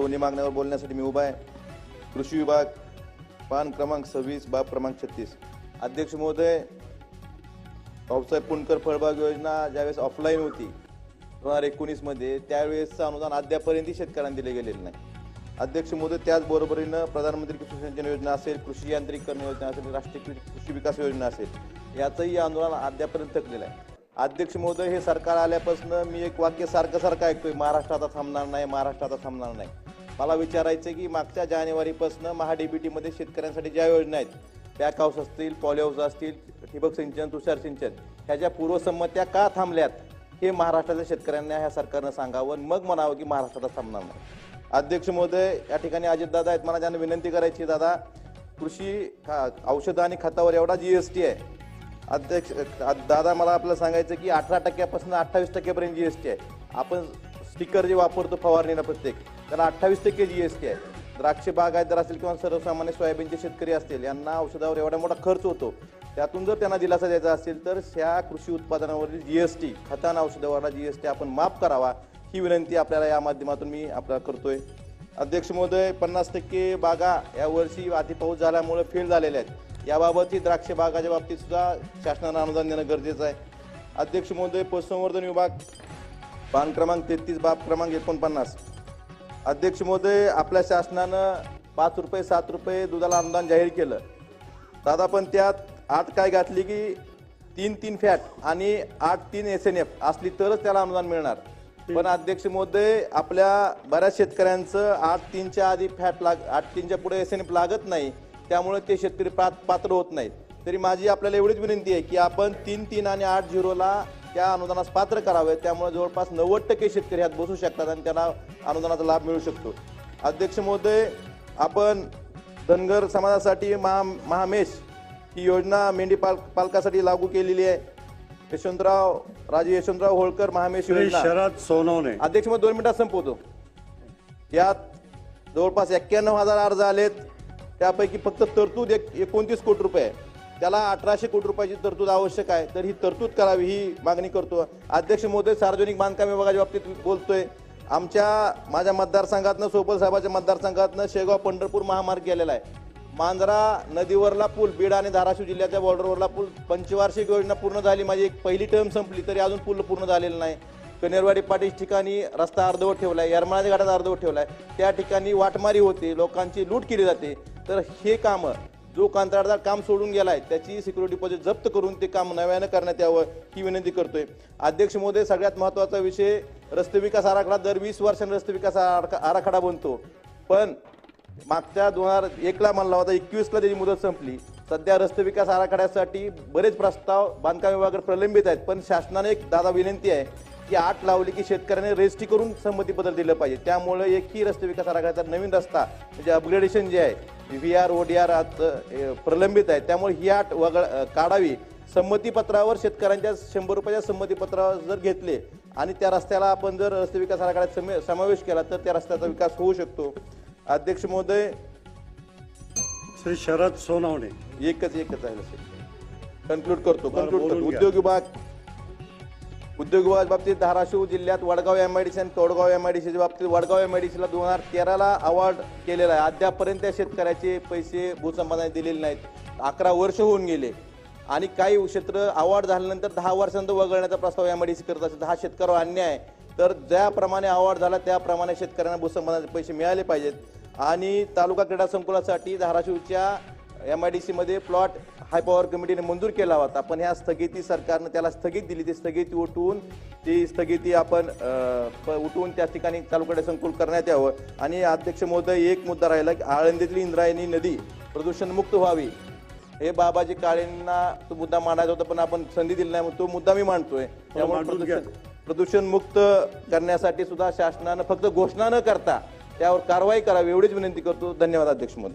दोन्ही मागण्यावर बोलण्यासाठी मी उभा आहे. कृषी विभाग पान क्रमांक सव्वीस बाब क्रमांक छत्तीस. अध्यक्ष महोदय भाऊसाहेब पुणकर फळबाग योजना ज्यावेळेस ऑफलाईन होती दोन हजार एकोणीसमध्ये त्यावेळेसचं अनुदान अद्यापर्यंतही शेतकऱ्यांना दिले गेलेलं नाही. अध्यक्ष महोदय त्याचबरोबरीनं प्रधानमंत्री कृषी सिंचन योजना असेल कृषी यांत्रिकरण योजना असेल राष्ट्रीय कृषी विकास योजना असेल याचंही आंदोलन अद्यापर्यंत थकलेलं आहे. अध्यक्ष महोदय हे सरकार आल्यापासून मी एक वाक्य सारखं सारखं ऐकतोय महाराष्ट्र आता थांबणार नाही महाराष्ट्र आता थांबणार नाही. मला विचारायचं की मागच्या जानेवारीपासून महाडीबीटीमध्ये शेतकऱ्यांसाठी ज्या योजना आहेत पॅक हाऊस असतील पॉली हाऊस असतील ठिबक सिंचन तुषार सिंचन ह्याच्या पूर्वसंमत्या का थांबल्यात हे महाराष्ट्राच्या शेतकऱ्यांना ह्या सरकारनं सांगावं मग म्हणावं की महाराष्ट्राला थांबणार नाही. अध्यक्ष महोदय या ठिकाणी अजितदादा आहेत मला त्यांना विनंती करायची दादा. कृषी औषधं आणि खतावर एवढा जी एस टी आहे. अध्यक्ष दादा मला आपल्याला सांगायचं की अठरा टक्क्यापासून अठ्ठावीस टक्क्यापर्यंत टी आहे. आपण स्टिकर जे वापरतो फवारणीला प्रत्येक त्याला अठ्ठावीस टक्के जी एस टी आहे. द्राक्ष बागायतदार असतील किंवा सर्वसामान्य सोयाबीनचे शेतकरी असतील यांना औषधावर एवढा मोठा खर्च होतो. त्यातून जर त्यांना दिलासा द्यायचा असेल तर ह्या कृषी उत्पादनावरील टी खतान औषधावरला जी एस टी आपण माफ करावा ही विनंती आपल्याला या माध्यमातून मी आपल्याला करतोय. अध्यक्ष महोदय पन्नास टक्के बागा या वर्षी अति पाऊस झाल्यामुळे फेल झालेल्या आहेत. याबाबतही द्राक्ष बागाच्या बाबतीत सुद्धा शासनानं अनुदान देणं गरजेचं आहे. अध्यक्ष महोदय पशुसंवर्धन विभाग पान क्रमांक तेहतीस बाब क्रमांक एकोणपन्नास. अध्यक्ष महोदय आपल्या शासनानं पाच रुपये सात रुपये दुधाला अनुदान जाहीर केलं. दादा पण त्यात आठ काय घातली की तीन तीन फॅट आणि आठ तीन एस एन एफ असली तरच त्याला अनुदान मिळणार. पण अध्यक्ष महोदय आपल्या बऱ्याच शेतकऱ्यांचं आठ तीनच्या आधी फॅट लाग आठ तीनच्या पुढे एस एन एफ लागत नाही त्यामुळे ते शेतकरी पात- पात्र होत नाहीत. तरी माझी आपल्याला एवढीच विनंती आहे की आपण तीन तीन आणि आठ झिरोला त्या अनुदानास पात्र करावे. त्यामुळे जवळपास नव्वद टक्के शेतकरी ह्यात बसू शकतात आणि त्यांना अनुदानाचा लाभ मिळू शकतो. अध्यक्ष महोदय आपण धनगर समाजासाठी महा महामेश ही योजना मेंढी पाल पालकासाठी लागू केलेली आहे. यशवंतराव राजे यशवंतराव होळकर महामेश योजना. शरद सोनवणे. अध्यक्ष मग दोन मिनिटात संपवतो. यात जवळपास एक्क्याण्णव हजार अर्ज आलेत. त्यापैकी फक्त तरतूद एक एकोणतीस कोटी रुपये आहे. त्याला अठराशे कोटी रुपयाची तरतूद आवश्यक आहे. तर ही तरतूद करावी ही मागणी करतो. अध्यक्ष मोदी सार्वजनिक बांधकाम विभागाच्या बाबतीत बोलतोय. आमच्या माझ्या मतदारसंघातनं सोपल साहेबाच्या मतदारसंघातनं शेगाव पंढरपूर महामार्ग गेलेला आहे. मांजरा नदीवरला पूल बीड आणि धाराशिव जिल्ह्याच्या बॉर्डरवरला पूल पंचवार्षिक योजना पूर्ण झाली. माझी एक पहिली टर्म संपली तरी अजून पूल पूर्ण झालेलं नाही. कनेरवाडी पाटीस ठिकाणी रस्ता अर्धवट ठेवला आहे यरमाळाच्या घाटात अर्धवट ठेवला आहे त्या ठिकाणी वाटमारी होते लोकांची लूट केली जाते. तर हे कामं जो कंत्राटदार काम सोडून गेलाय त्याची सिक्युरिटी डिपॉझिट जप्त करून ते काम नव्यानं करण्यात यावं ही विनंती करतोय. अध्यक्ष महोदय सगळ्यात महत्त्वाचा विषय रस्ते विकास आराखडा दर वीस वर्षांनी रस्ते विकास आराखडा बनतो. पण मागच्या दोन हजार एकला म्हणला होता एकवीसला त्याची मुदत संपली. सध्या रस्ते विकास आराखड्यासाठी बरेच प्रस्ताव बांधकाम विभागाकडे प्रलंबित आहेत पण शासनाने एक दादा विनंती आहे की आठ लावली की शेतकऱ्याने रजिस्ट्री करून संमतीपत्र दिलं पाहिजे. त्यामुळे एकही रस्ते विकास आराखड्याचा नवीन रस्ता म्हणजे अपग्रेडेशन जे आहे V R O D R प्रलंबित आहे. त्यामुळे ही आठ वगळ काढावी. संमतीपत्रावर शेतकऱ्यांच्या शंभर रुपयाच्या संमतीपत्रावर जर घेतले आणि त्या रस्त्याला आपण जर रस्ते विकास आराखड्यात समे- समावेश केला तर त्या रस्त्याचा विकास होऊ शकतो. अध्यक्ष महोदय. श्री शरद सोनवणे. एकच एकच आहे. कन्क्लूड करतो. कन्क्लूड करतो. उद्योग विभाग उद्योग बाबतीत धाराशिव जिल्ह्यात Vadgaon M I D C आणि तोडगाव एम आय डी सीच्या बाबतीत वडगाव एम आय डी सीला दोन हजार तेराला अवॉर्ड केलेला आहे. अद्यापर्यंत त्या शेतकऱ्याचे पैसे भूसंपादनाने दिलेले नाहीत. अकरा वर्ष होऊन गेले आणि काही क्षेत्र अवॉर्ड झाल्यानंतर दहा वर्षांत वगळण्याचा प्रस्ताव एम आय डी सी करत असेल हा शेतकऱ्यावर अन्याय आहे. तर ज्याप्रमाणे अवॉर्ड झाला त्याप्रमाणे शेतकऱ्यांना भूसंपादनाचे पैसे मिळाले पाहिजेत. आणि तालुका क्रीडा संकुलासाठी धाराशिवच्या एम आय डी सीमध्ये प्लॉट हाय पॉवर कमिटीने मंजूर केला होता. पण ह्या स्थगिती सरकारनं त्याला स्थगित दिली. ती स्थगिती उठवून ती स्थगिती आपण उठवून त्या ठिकाणी तालुक्याकडे संकुल करण्यात यावं. आणि अध्यक्ष महोदय एक मुद्दा राहिला की आळंदीतली इंद्रायणी नदी प्रदूषणमुक्त व्हावी. हे बाबाजी काळेंना तो मुद्दा मांडायचा होता पण आपण संधी दिली नाही तो मुद्दा मी मांडतोय. त्यामुळे प्रदूषण मुक्त करण्यासाठी सुद्धा शासनानं फक्त घोषणा न करता त्यावर कारवाई करावी एवढीच विनंती करतो. धन्यवाद अध्यक्ष महोदय.